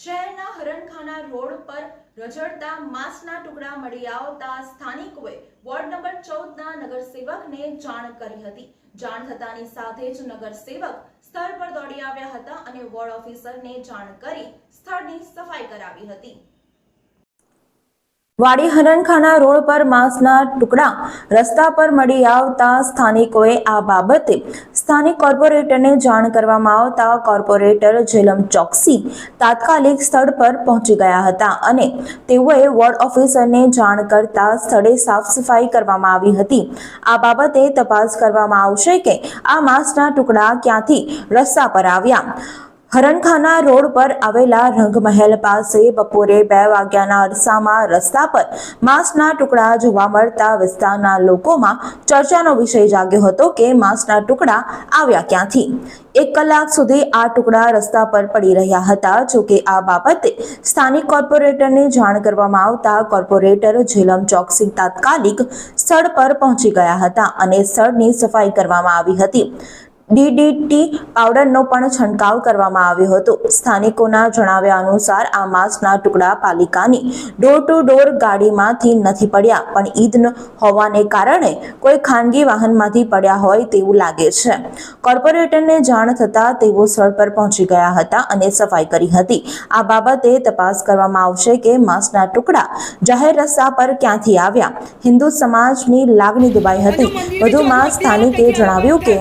શહેરના હરણખાના રોડ પર રઝળતા માંસના ટુકડા મળી આવતા સ્થાનિકોએ વોર્ડ નંબર ચૌદના નગરસેવકને જાણ કરી હતી. જાણ થતાની સાથે જ નગરસેવક સ્થળ પર દોડી આવ્યા હતા અને વોર્ડ ઓફિસરને જાણ કરી સ્થળની સફાઈ કરાવી હતી. વાડી હરણખાના રોડ પર માંસના ટુકડા રસ્તા પર મળી આવતા સ્થાનિકોએ આ બાબતે સ્થાનિક કોર્પોરેટરને જાણ કરવામાં આવતા કોર્પોરેટર જેલમ ચોકસી તાત્કાલિક સ્થળ પર પહોંચી ગયા હતા અને તેઓએ વોર્ડ ઓફિસરને જાણ કરતા સ્થળે સાફ સફાઈ કરવામાં આવી હતી. આ બાબતે તપાસ કરવામાં આવશે કે આ માંસના ટુકડા ક્યાંથી રસ્તા પર આવ્યા. હરણખાના રોડ પર આવેલા રંગમહેલ પાસે બપોરે બે વાગ્યાના અરસામાં રસ્તા પર માંસના ટુકડા જોવા મળતા વિસ્તારના લોકોમાં ચર્ચાનો વિષય જાગ્યો હતો કે માંસના ટુકડા આવ્યા ક્યાંથી? એક કલાક સુધી આ ટુકડા રસ્તા પર પડી રહ્યા હતા. જોકે આ બાબતે સ્થાનિક કોર્પોરેટરને જાણ કરવામાં આવતા કોર્પોરેટર ઝેલમ ચોકસી તાત્કાલિક સ્થળ પર પહોંચી ગયા હતા અને સ્થળની સફાઈ કરવામાં આવી હતી. ડીડીટી પાવડરનો પણ છંટકાવ કરવામાં આવ્યો હતો. સ્થાનિકોના જણાવ્યા અનુસાર આ માંસના ટુકડા પાલિકાની ડોર ટુ ડોર ગાડીમાંથી નથી પડ્યા, પણ ઈદ હોવાને કારણે કોઈ ખાનગી વાહનમાંથી પડ્યા હોય તેવું લાગે છે. કોર્પોરેટરને જાણ થતાં તેઓ સ્થળ પર પહોંચી ગયા હતા અને સફાઈ કરી હતી. આ બાબતે તપાસ કરવામાં આવશે કે માંસના ટુકડા જાહેર રસ્તા પર ક્યાંથી આવ્યા. હિન્દુ સમાજની લાગણી દુબાઈ હતી. વધુમાં સ્થાનિકે જણાવ્યું કે